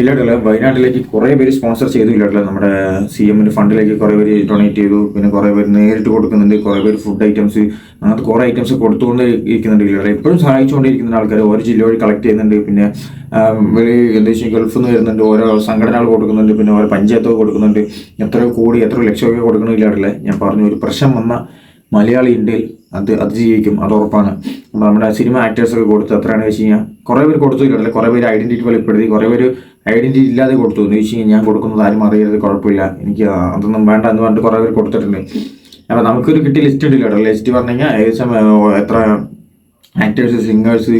ഇല്ലാട്ടല്ല. വയനാട്ടിലേക്ക് കുറേ പേര് സ്പോൺസർ ചെയ്തു ഇല്ലാട്ടില്ല. നമ്മുടെ സി എമ്മിന്റെ ഫണ്ടിലേക്ക് കുറേ പേര് ഡൊണേറ്റ് ചെയ്തു. പിന്നെ കുറേ പേര് നേരിട്ട് കൊടുക്കുന്നുണ്ട്. കുറേ പേര് ഫുഡ് ഐറ്റംസ് അങ്ങനത്തെ കുറേ ഐറ്റംസ് കൊടുത്തുകൊണ്ട് ഇരിക്കുന്നുണ്ട് ഇല്ലാട്ടല്ല. എപ്പോഴും സഹായിച്ചുകൊണ്ടിരിക്കുന്ന ആൾക്കാർ ഓരോ ജില്ല വഴി കളക്ട് ചെയ്യുന്നുണ്ട്. പിന്നെ വെളി എന്താ ഗൾഫിൽ നിന്ന് വരുന്നുണ്ട്. ഓരോ സംഘടനകൾ കൊടുക്കുന്നുണ്ട്. പിന്നെ ഓരോ പഞ്ചായത്തുകൾ കൊടുക്കുന്നുണ്ട്. എത്ര കോടി രൂപ ലക്ഷമൊക്കെ കൊടുക്കണില്ലാട്ടില്ല ഞാൻ പറഞ്ഞു ഒരു പ്രശ്നം വന്ന മലയാളി ഇന്ത്യയിൽ അത് അതിജീവിക്കും. അത് ഉറപ്പാണ്. നമ്മുടെ സിനിമ ആക്ടേഴ്സൊക്കെ കൊടുത്ത് എത്രയാണെന്ന് വെച്ച് കഴിഞ്ഞാൽ കുറേ പേര് കൊടുത്തില്ല കുറേ പേര് ഐഡന്റിറ്റി വെളിപ്പെടുത്തി. കുറേ പേര് ഐഡന്റിറ്റി ഇല്ലാതെ കൊടുത്തു. എന്ന് വെച്ച് കഴിഞ്ഞാൽ ഞാൻ കൊടുക്കുന്നത് ആരും അറിയരുത് കുഴപ്പമില്ല. എനിക്ക് അതൊന്നും വേണ്ട എന്ന് പറഞ്ഞിട്ട് കുറേ പേര് കൊടുത്തിട്ടുണ്ട്. അപ്പോൾ നമുക്കൊരു കിട്ടിയ ലിസ്റ്റ് ഉണ്ടല്ലോ ലിസ്റ്റ് പറഞ്ഞു കഴിഞ്ഞാൽ ഏകദേശം എത്ര ആക്ടേഴ്സ് സിംഗേഴ്സ്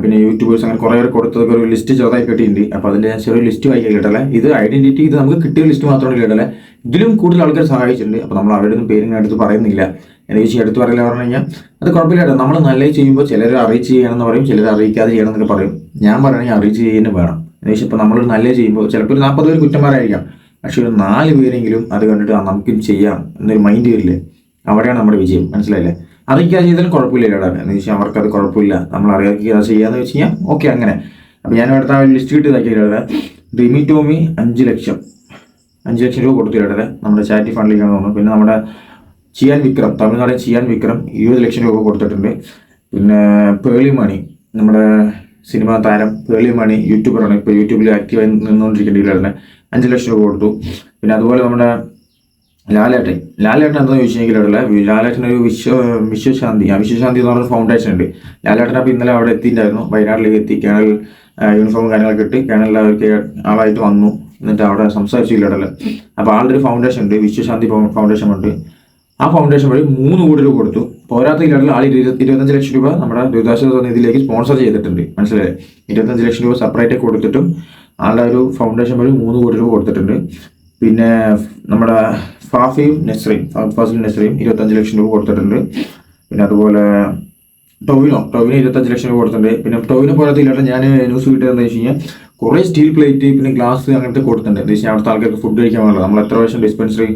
പിന്നെ യൂട്യൂബേഴ്സ് അങ്ങനെ കുറേ പേര് കൊടുത്തതൊക്കെ ഒരു ലിസ്റ്റ് ചെറുതായി കിട്ടിയിട്ടുണ്ട്. അപ്പോൾ അതിൽ ഞാൻ ചെറിയ ലിസ്റ്റ് വായിക്കാൻ കേട്ടല്ലേ ഇത് ഐഡന്റിറ്റി ഇത് നമുക്ക് കിട്ടിയ ലിസ്റ്റ് മാത്രമാണ് കേട്ടല്ലേ ഇതിലും കൂടുതൽ ആൾക്കാർ സഹായിച്ചിട്ടുണ്ട്. അപ്പോൾ നമ്മൾ അവരുടെ ഒന്നും പേരും ഞാൻ എടുത്ത് പറയുന്നില്ല. എന്ന് വെച്ച് എടുത്ത് പറയില്ല പറഞ്ഞു കഴിഞ്ഞാൽ അത് കുഴപ്പമില്ല കേട്ടോ. നമ്മൾ നല്ലത് ചെയ്യുമ്പോൾ ചിലർ അറിയിച്ച് ചെയ്യണമെന്ന് പറയും ചിലർ അറിയിക്കാതെ ചെയ്യണമെന്നൊക്കെ പറയും. ഞാൻ പറയണമെങ്കിൽ അറിയിച്ച് ചെയ്യുന്നത് വേണം. എന്ന് വെച്ചാൽ ഇപ്പോൾ നമ്മൾ നല്ലത് ചെയ്യുമ്പോൾ ചിലപ്പോൾ ഒരു നാൽപ്പത് പേര് കുറ്റന്മാരായിരിക്കാം. പക്ഷെ ഒരു നാല് പേരെങ്കിലും അത് കണ്ടിട്ട് ആ നമുക്കും ചെയ്യാം എന്നൊരു മൈൻഡ് വരില്ലേ? അവിടെയാണ് നമ്മുടെ വിജയം. മനസ്സിലായില്ലേ? അറിയിക്കാതെ ചെയ്താലും കുഴപ്പമില്ല ഇടാൻ എന്ന് വെച്ചാൽ അവർക്കത് കുഴപ്പമില്ല. നമ്മൾ അറിയാതെ ചെയ്യാന്ന് വെച്ച് കഴിഞ്ഞാൽ ഓക്കെ അങ്ങനെ. അപ്പം ഞാൻ അടുത്ത ആ ലിസ്റ്റ് കിട്ടി ഇതാക്കി ഇടാതെ റിമി ടോമി അഞ്ച് ലക്ഷം. അഞ്ച് ലക്ഷം രൂപ കൊടുത്തു ഇടരെ നമ്മുടെ ചാരിറ്റി ഫണ്ടിലേക്കാണ് തോന്നുന്നു പിന്നെ നമ്മുടെ ചിയാൻ വിക്രം തമിഴ്നാട് ചിയാൻ വിക്രം ഇരുപത് ലക്ഷം രൂപ കൊടുത്തിട്ടുണ്ട്. പിന്നെ പേളി മണി നമ്മുടെ സിനിമാ താരം പേളിമണി യൂട്യൂബറാണ് ഇപ്പോൾ യൂട്യൂബിൽ ആക്റ്റീവായി നിന്നുകൊണ്ടിരിക്കേണ്ട അഞ്ച് ലക്ഷം രൂപ കൊടുത്തു. പിന്നെ അതുപോലെ നമ്മുടെ ലാലേട്ടൻ. ലാലേട്ടൻ എന്താണെന്ന് ചോദിച്ചെങ്കിൽ ലാലേട്ടൻ ഒരു വിശ്വ വിശ്വശാന്തി ആ വിശ്വശാന്തി എന്ന് പറഞ്ഞ ഫൗണ്ടേഷൻ ഉണ്ട്. ലാലേട്ടൻ അപ്പോൾ ഇന്നലെ അവിടെ എത്തിയിട്ടുണ്ടായിരുന്നു. വയനാട്ടിലേക്ക് എത്തി കേണൽ യൂണിഫോം കാര്യങ്ങളൊക്കെ ഇട്ട് കേണലിൽ അവർക്ക് ആളായിട്ട് വന്നു. എന്നിട്ട് അവിടെ സംസാരിച്ചില്ല അപ്പോൾ ആളുടെ ഒരു ഫൗണ്ടേഷൻ ഉണ്ട് വിശ്വശാന്തി ഫൗണ്ടേഷൻ ഉണ്ട്. ആ ഫൗണ്ടേഷൻ വഴി മൂന്ന് കോടി രൂപ കൊടുത്തു. പോരാത്ത ഇല്ലാതെ ആൾ ഇരുപത്തി ഇരുപത്തഞ്ച് ലക്ഷം രൂപ നമ്മുടെ ദുരിതാശ്വാസ നിധിയിലേക്ക് സ്പോൺസർ ചെയ്തിട്ടുണ്ട്. മനസ്സിലായി? ഇരുപത്തഞ്ച് ലക്ഷം രൂപ സെപ്പറേറ്റ് കൊടുത്തിട്ടും ആളുടെ ഒരു ഫൗണ്ടേഷൻ വഴി മൂന്ന് കോടി രൂപ കൊടുത്തിട്ടുണ്ട്. പിന്നെ നമ്മുടെ ഫാഫിയും നെസ്റയും ഫാഫാസിലും നെസ്റയും ഇരുപത്തഞ്ച് ലക്ഷം രൂപ കൊടുത്തിട്ടുണ്ട്. പിന്നെ അതുപോലെ ടൊവിനോ ടൊവിനോ ഇരുപത്തഞ്ച് ലക്ഷം രൂപ കൊടുത്തിട്ടുണ്ട്. പിന്നെ ടൊവിനെ പോലത്തെ ഇല്ലാതെ ഞാൻ ന്യൂസ് കിട്ടിയത് എന്താ വെച്ച് കഴിഞ്ഞാൽ കുറേ സ്റ്റീൽ പ്ലേറ്റ് പിന്നെ ഗ്ലാസ് അങ്ങനത്തെ കൊടുത്തിട്ടുണ്ട്. എന്താ വെച്ചാൽ അവിടുത്തെ ആൾക്കാർക്ക് ഫുഡ് കഴിക്കാൻ പാടില്ല. നമ്മൾ എത്ര വർഷം ഡിസ്പെൻസറി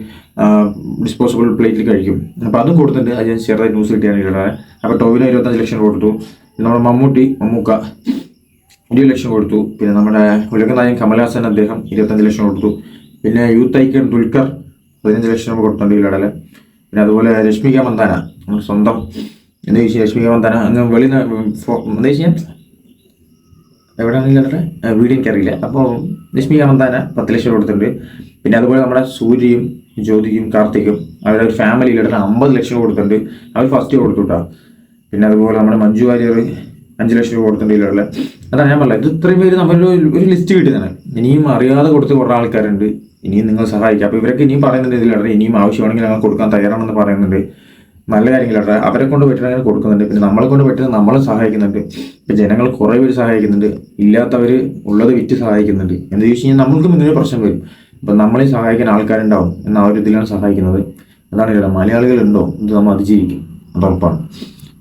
ഡിസ്പോസിബിൾ പ്ലേറ്റിൽ കഴിക്കും. അപ്പോൾ അതും കൊടുത്തിട്ടുണ്ട്. അത് ഞാൻ ചെറുതായി ന്യൂസ് കിട്ടിയാണ് ഇല്ലാതെ അപ്പോൾ ടൊവിനോ ഇരുപത്തഞ്ച് ലക്ഷം രൂപ കൊടുത്തു. പിന്നെ നമ്മുടെ മമ്മൂട്ടി മമ്മൂക്ക ഇരുപത് ലക്ഷം കൊടുത്തു. പിന്നെ നമ്മുടെ ഉലകനായകൻ കമൽഹാസൻ അദ്ദേഹം ഇരുപത്തഞ്ച് ലക്ഷം കൊടുത്തു. പിന്നെ യൂത്ത് ഐക്കൺ ദുൽഖർ പതിനഞ്ച് ലക്ഷം രൂപ കൊടുത്തിട്ടുണ്ട് ഇല്ലടൽ പിന്നെ അതുപോലെ രശ്മിക മന്ദാന നമ്മുടെ സ്വന്തം ചോദിച്ചാൽ രശ്മിക മന്ദാന അങ്ങ് വെളി എന്താ വെച്ചാൽ എവിടെയാണെന്ന് അവരുടെ വീഡിയോ എനിക്കറിയില്ല. അപ്പോൾ രശ്മിക മന്ദാന പത്ത് ലക്ഷം കൊടുത്തിട്ടുണ്ട്. പിന്നെ അതുപോലെ നമ്മുടെ സൂര്യയും ജ്യോതിയും കാർത്തിക്കും അവരുടെ ഒരു ഫാമിലിയിൽ എടുത്ത് അമ്പത് ലക്ഷം കൊടുത്തിട്ടുണ്ട്. അവർ ഫസ്റ്റ് കൊടുത്തു കേട്ടോ. പിന്നെ അതുപോലെ നമ്മുടെ മഞ്ജു വാര്യർ അഞ്ച് ലക്ഷം രൂപ കൊടുത്തിട്ടുണ്ട് ഇതിലുള്ള അതാണ് ഞാൻ പറഞ്ഞത്. ഇത് ഇത്രയും പേര് നമ്മളൊരു ഒരു ലിസ്റ്റ് കിട്ടുന്നതാണ്. ഇനിയും അറിയാതെ കൊടുത്ത് കുറേ ആൾക്കാരുണ്ട്. ഇനിയും നിങ്ങൾ സഹായിക്കുക അപ്പോൾ ഇവരൊക്കെ ഇനിയും പറയുന്നുണ്ട് ഇതിലേ ഇനിയും ആവശ്യമാണെങ്കിൽ ഞങ്ങൾ കൊടുക്കാൻ തയ്യാറാണെന്ന് പറയുന്നുണ്ട്. നല്ല കാര്യങ്ങളാണ്. അവരെ കൊണ്ട് പറ്റുന്ന കൊടുക്കുന്നുണ്ട്. പിന്നെ നമ്മളെ കൊണ്ട് പറ്റുന്ന നമ്മളെ സഹായിക്കുന്നുണ്ട്. ഇപ്പം ജനങ്ങൾ കുറേ പേര് സഹായിക്കുന്നുണ്ട്. ഇല്ലാത്തവർ ഉള്ളത് വിറ്റ് സഹായിക്കുന്നുണ്ട്. എന്ന് ചോദിച്ചു കഴിഞ്ഞാൽ നമ്മൾക്കും ഇങ്ങനെ പ്രശ്നം വരും. ഇപ്പം നമ്മളെ സഹായിക്കാൻ ആൾക്കാരുണ്ടാവും എന്ന ആ ഒരു ഇതിലാണ് സഹായിക്കുന്നത്. അതാണ് മലയാളികളുണ്ടോ ഇത് നമ്മൾ അതിജീവിക്കും. അത് ഉറപ്പാണ്.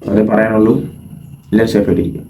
അതേ പറയാനുള്ളൂ. എല്ലാവരും സേഫായിട്ടിരിക്കും